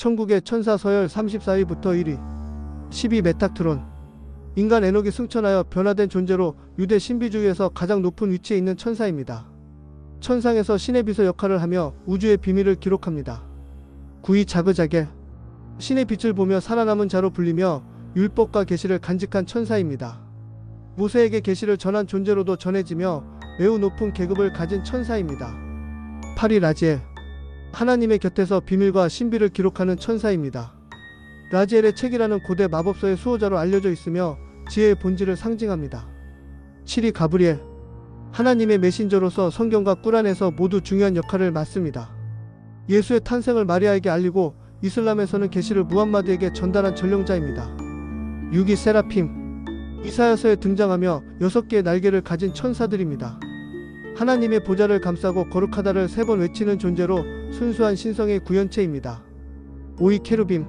천국의 천사 서열 34위부터 1위 10위 메타트론 인간 에녹이 승천하여 변화된 존재로 유대 신비주의에서 가장 높은 위치에 있는 천사입니다. 천상에서 신의 비서 역할을 하며 우주의 비밀을 기록합니다. 9위 자그자겔 신의 빛을 보며 살아남은 자로 불리며 율법과 계시를 간직한 천사입니다. 모세에게 계시를 전한 존재로도 전해지며 매우 높은 계급을 가진 천사입니다. 8위 라지엘 하나님의 곁에서 비밀과 신비를 기록하는 천사입니다. 라지엘의 책이라는 고대 마법서의 수호자로 알려져 있으며 지혜의 본질을 상징합니다. 7위 가브리엘 하나님의 메신저로서 성경과 꾸란에서 모두 중요한 역할을 맡습니다. 예수의 탄생을 마리아에게 알리고 이슬람에서는 계시를 무함마드에게 전달한 전령자입니다. 6위 세라핌 이사야서에 등장하며 6개의 날개를 가진 천사들입니다. 하나님의 보좌를 감싸고 거룩하다를 세 번 외치는 존재로 순수한 신성의 구현체입니다. 5위 케루빔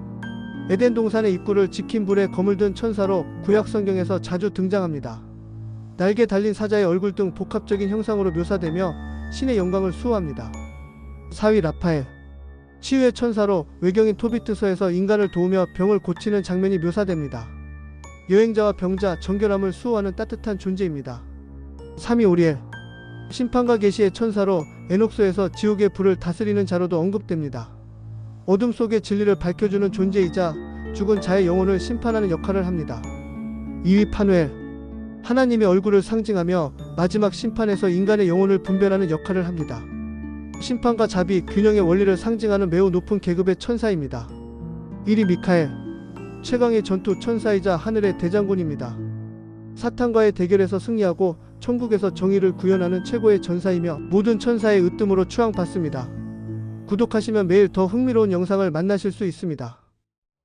에덴 동산의 입구를 지킨 불에 검을 든 천사로 구약 성경에서 자주 등장합니다. 날개 달린 사자의 얼굴 등 복합적인 형상으로 묘사되며 신의 영광을 수호합니다. 4위 라파엘 치유의 천사로 외경인 토비트서에서 인간을 도우며 병을 고치는 장면이 묘사됩니다. 여행자와 병자, 정결함을 수호하는 따뜻한 존재입니다. 3위 오리엘 심판과 계시의 천사로 에녹스에서 지옥의 불을 다스리는 자로도 언급됩니다. 어둠 속의 진리를 밝혀주는 존재이자 죽은 자의 영혼을 심판하는 역할을 합니다. 2위 파누엘 하나님의 얼굴을 상징하며 마지막 심판에서 인간의 영혼을 분별하는 역할을 합니다. 심판과 자비, 균형의 원리를 상징하는 매우 높은 계급의 천사입니다. 1위 미카엘 최강의 전투 천사이자 하늘의 대장군입니다. 사탄과의 대결에서 승리하고 천국에서 정의를 구현하는 최고의 전사이며 모든 천사의 으뜸으로 추앙받습니다. 구독하시면 매일 더 흥미로운 영상을 만나실 수 있습니다.